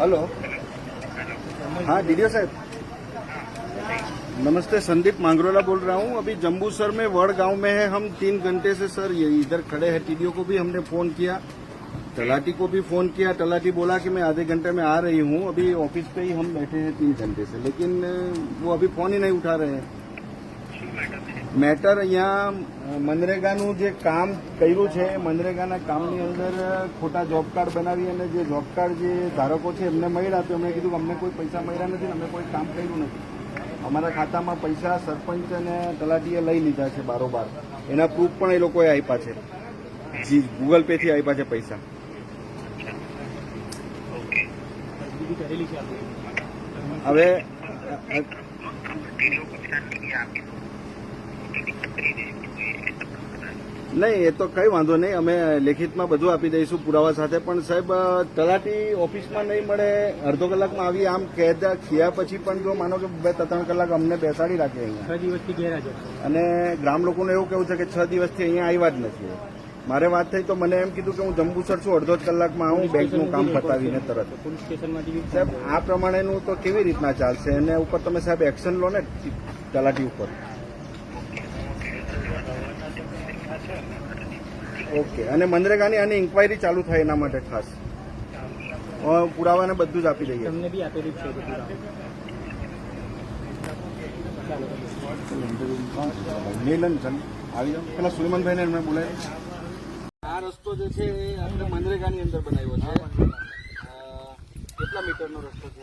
Hello हाँ DDO साहब। नमस्ते, संदीप मांगरोला बोल रहा हूँ। अभी जम्बूसर में वड़ गाँव में है। हम तीन घंटे से सर ये इधर खड़े हैं। टीडीओ को भी हमने फ़ोन किया। तलाटी को भी फ़ोन किया। तलाटी बोला कि मैं आधे घंटे में आ रही हूँ। अभी ऑफ़िस पे ही हम बैठे हैं तीन घंटे से। लेकिन वो अभी फ़ोन ही नहीं उठा रहे हैं। મેટર અહીંયા મનરેગાનું જે કામ કર્યું છે મનરેગાના કામની અંદર ખોટા જોબ કાર્ડ બનાવી અને જે જોબ કાર્ડ જે ધારકો છે એમને મળ્યા તો એમણે કીધું કે અમને કોઈ પૈસા મળ્યા નથી અમે કોઈ કામ કર્યું નથી. અમારા ખાતામાં પૈસા સરપંચ અને તલાટીએ લઈ લીધા છે બારોબાર. એના પ્રૂફ પણ એ લોકોએ આપ્યા છે. જી ગૂગલ પેથી આપ્યા છે પૈસા. હવે નહીં એ તો કઈ વાંધો નહીં. અમે લેખિતમાં બધું આપી દઈશું પુરાવા સાથે. પણ સાહેબ તલાટી ઓફિસમાં નહીં મળે અડધો કલાકમાં આવી આમ કહેતા ખીયા પછી પણ જો માનો કે બે ત્રણ કલાક અમને બેસાડી રાખે અહીંયા. છ દિવસથી ગેરહાજર અને ગ્રામ લોકોને એવું કેવું છે કે છ દિવસથી અહીંયા આવ્યા જ નથી. મારે વાત થઈ તો મને એમ કીધું કે હું જંબુસર છું અડધો જ કલાકમાં આવું બેંકનું કામ પતાવીને તરત. સાહેબ આ પ્રમાણેનું તો કેવી રીતના ચાલશે? એને ઉપર તમે સાહેબ એક્શન લો ને તલાટી ઉપર. ઓકે. અને મનરેગાની આની ઇન્કવાયરી ચાલુ થાય એના માટે ખાસ. પુરાવાને બધું જ આપી દઈએ. તમને બી આપેલી છે નીલન આવી જાઓ. પેલા સુલેમાનભાઈને એમને બોલાય. આ રસ્તો જે છે એ આપણે મનરેગાની અંદર બનાવ્યો છે. કેટલા મીટરનો રસ્તો છે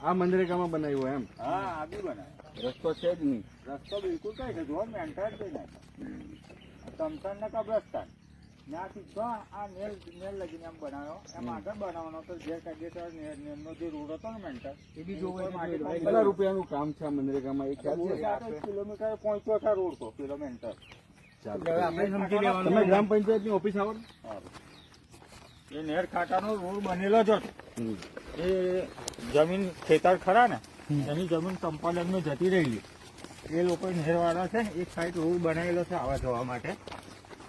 આ મનરેગામાં બનાવ્યો એમ? હા આ બી બનાવે રસ્તો છે જ નહીં. રસ્તો બિલકુલ કઈ છે જો મેન્ટર જ નહીં. તમસણ ને કબ્રસ્તાન. ત્યાંથી છ આ નેલ નેલ લગીને એમ બનાવ્યો. એમ આગળ બનાવવાનો તો જે કાયદેસર નેલ નેલનો જે રોડ હતો ને મેન્ટર એ બી. કેટલા રૂપિયાનું કામ છે મનરેગામાં? એ ખ્યાલ છે? કિલોમીટર પહોંચ્યો રોડ તો કિલોમીટર ચાલો. એટલે હવે આપણે સમજી લેવાનું. તમે ગ્રામ પંચાયતની ઓફિસ આવો એ નેર કાંટાનો રોડ બનેલો જ હતો. એ જમીન ખેતર ખરા ને એની જમીન સંપાદનમાં જતી રહેલી. એ લોકો નેરવાળા છે ને એક સાઈડ રોડ બનાવેલો છે આવા જવા માટે.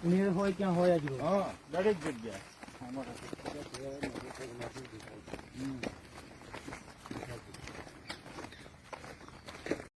નીર હોય ક્યાં હોય જ હા દરેક જગ્યાએ.